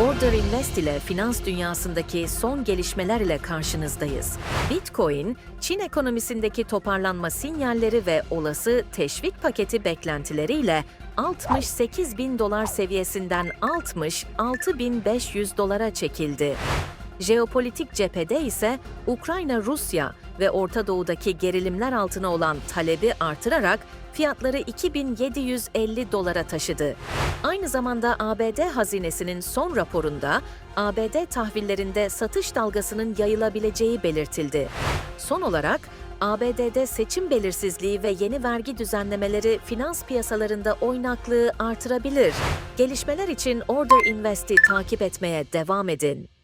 Order Invest ile finans dünyasındaki son gelişmeler ile karşınızdayız. Bitcoin, Çin ekonomisindeki toparlanma sinyalleri ve olası teşvik paketi beklentileriyle 68 bin dolar seviyesinden 66 bin 500 dolara çekildi. Jeopolitik cephede ise Ukrayna, Rusya ve Orta Doğu'daki gerilimler altına olan talebi artırarak fiyatları 2750 dolara taşıdı. Aynı zamanda ABD hazinesinin son raporunda ABD tahvillerinde satış dalgasının yayılabileceği belirtildi. Son olarak ABD'de seçim belirsizliği ve yeni vergi düzenlemeleri finans piyasalarında oynaklığı artırabilir. Gelişmeler için Order Invest'i takip etmeye devam edin.